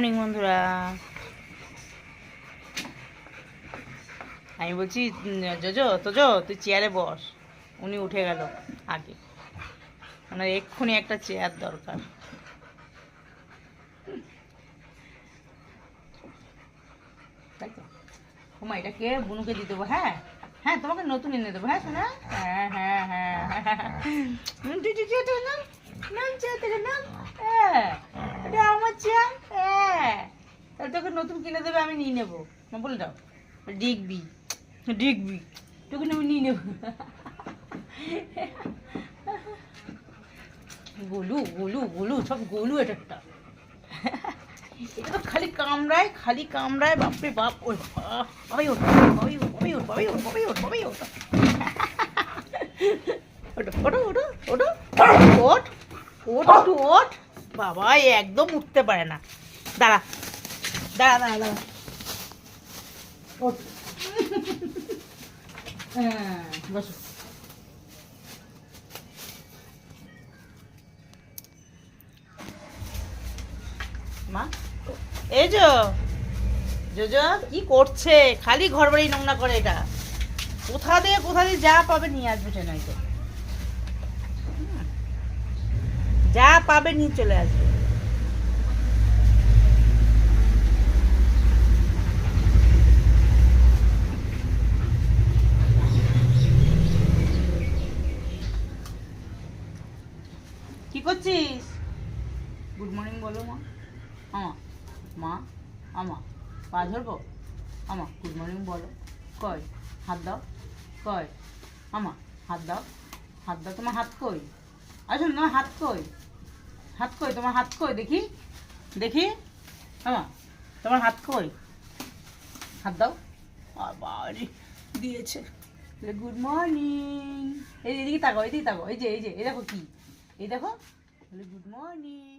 Morning বন্ধুরা। আমি বলছি জোজো, তোজো, তুই চেয়ারে বস। উনি উঠে গেল আগে। ওনার এক্ষুনি একটা চেয়ার দরকার। তাই তো? বুনুকে দিয়ে দেবো হ্যাঁ? হ্যাঁ তোমাকে নতুন এনে দেবো হ্যাঁ শোনা হ্যাঁ হ্যাঁ হ্যাঁ হ্যাঁ তুই চেয়ারটা নাম? চেয়ার থেকে নাম? হ্যাঁ এটা আমার চেয়ার হ্যাঁ তাহলে তোকে নতুন কিনে দেবে, আমি নিয়ে নেব। বলে দাও। ডিগবি। ডিগবি। তোকে আমি নিয়ে নেব। গোলু গোলু গোলু, সব গোলু এটা একটা। এটা তো খালি কামড়ায় খালি কামড়ায়, বাপরে বাপ ওই বাবাই ওঠ বাবাই ওঠ বাবাই ওঠ বাবাই ওঠ বাবাই ওঠ বাবাই ওঠ ওটো ওটো ওটো ওটো ওঠ ওঠ ওঠ বাবা একদম উঠতে পারে না। দাঁড়া। হ্যাঁ মা, এই যো কি করছে? খালি ঘর বাড়ি নোংরা করে এটা। কোথা দিয়ে কোথা দিয়ে যা পাবে নিয়ে আসবে হুম। যা পাবে নিয়ে চলে আসবে। কি করছিস? গুড মর্নিং বলো মা। আমা মা, আমা, পা ধরবো? আমা গুড মর্নিং বলো। কয় হাত দাও। কয় আমা, হাত দাও। হাত দাও, তোমার হাত কই? আসো তোমার হাত কই? হাত কই, তোমার হাত কই? দেখি দেখি। আমা, তোমার হাত কই? হাত দাও। বাবারে দিয়েছে। গুড মর্নিং এই এদিকে তাকাও এদিকে তাকাও। এই যে এই যে, এই দেখো কি। এই দেখো গুড মর্নিং